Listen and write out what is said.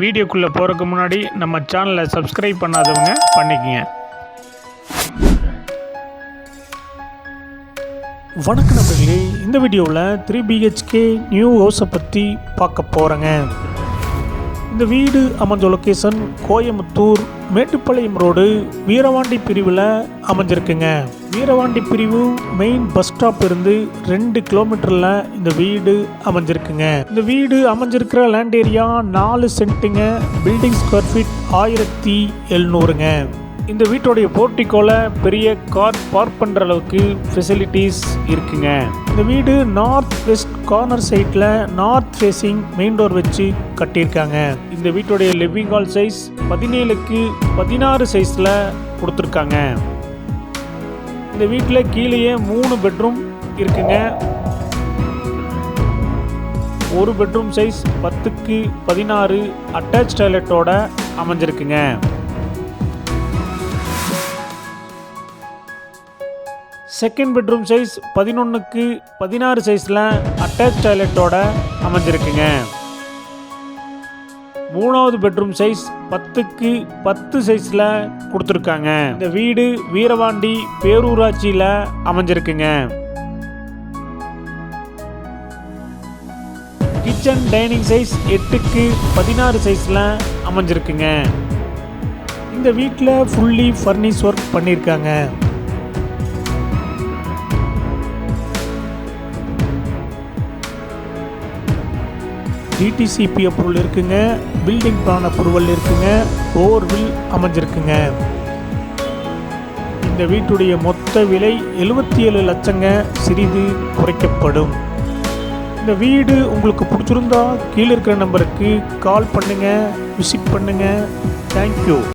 வீடியோக்குள்ளே போகிறதுக்கு முன்னாடி நம்ம சேனலை சப்ஸ்கிரைப் பண்ணாதவங்க பண்ணிக்கங்க. வணக்கம் நண்பர்களே இந்த வீடியோவில் த்ரீ பிஹெச்கே நியூ ஹவுஸை பற்றி பார்க்க போகிறேங்க இந்த வீடு அமைஞ்ச லொக்கேஷன் கோயம்புத்தூர் மேட்டுப்பாளையம் ரோடு வீரவாண்டி பிரிவில் அமைஞ்சிருக்குங்க. வீரவாண்டி பிரிவு மெயின் பஸ் ஸ்டாப் இருந்து ரெண்டு கிலோமீட்டரில் இந்த வீடு அமைஞ்சிருக்குங்க. இந்த வீடு அமைஞ்சிருக்கிற லேண்ட் ஏரியா நாலு சென்ட்டுங்க பில்டிங் ஸ்கொயர் ஃபீட் ஆயிரத்தி எழுநூறுங்க. இந்த வீட்டோடைய போர்ட்டிக்கோல பெரிய கார் பார்க் பண்ணுற அளவுக்கு ஃபெசிலிட்டிஸ் இருக்குங்க. இந்த வீடு நார்த் வெஸ்ட் கார்னர் சைட்டில் நார்த் ஃபேஸிங் மெயின் டோர் வச்சு கட்டியிருக்காங்க. இந்த வீட்டுடைய லிவிங் ஹால் சைஸ் பதினேழுக்கு பதினாறு சைஸில் கொடுத்துருக்காங்க. இந்த வீட்டில் கீழேயே மூணு பெட்ரூம் இருக்குங்க. ஒரு பெட்ரூம் சைஸ் பத்துக்கு பதினாறு அட்டாச் டாய்லெட்டோட அமைஞ்சிருக்குங்க. செகண்ட் பெட்ரூம் சைஸ் பதினொன்றுக்கு பதினாறு சைஸில் அட்டாச் டாய்லெட்டோட அமைஞ்சிருக்குங்க. மூணாவது பெட்ரூம் சைஸ் பத்துக்கு பத்து சைஸில் கொடுத்துருக்காங்க. இந்த வீடு வீரவாண்டி பேரூராட்சியில் அமைஞ்சிருக்குங்க. கிச்சன் டைனிங் சைஸ் எட்டுக்கு பதினாறு சைஸில் அமைஞ்சிருக்குங்க. இந்த வீட்டில் ஃபுல்லி ஃபர்னிஷ் ஒர்க் பண்ணியிருக்காங்க. டிடிசிபி அப்ரூவல் இருக்குங்க. பில்டிங் பிளான் அப்ரூவல் இருக்குங்க. போர்வில் அமைஞ்சிருக்குங்க. இந்த வீட்டுடைய மொத்த விலை எழுபத்தி ஏழு லட்சங்க. சிறிது குறைக்கப்படும். இந்த வீடு உங்களுக்கு பிடிச்சிருந்தா கீழே இருக்கிற நம்பருக்கு கால் பண்ணுங்கள் விசிட் பண்ணுங்கள் தேங்க்யூ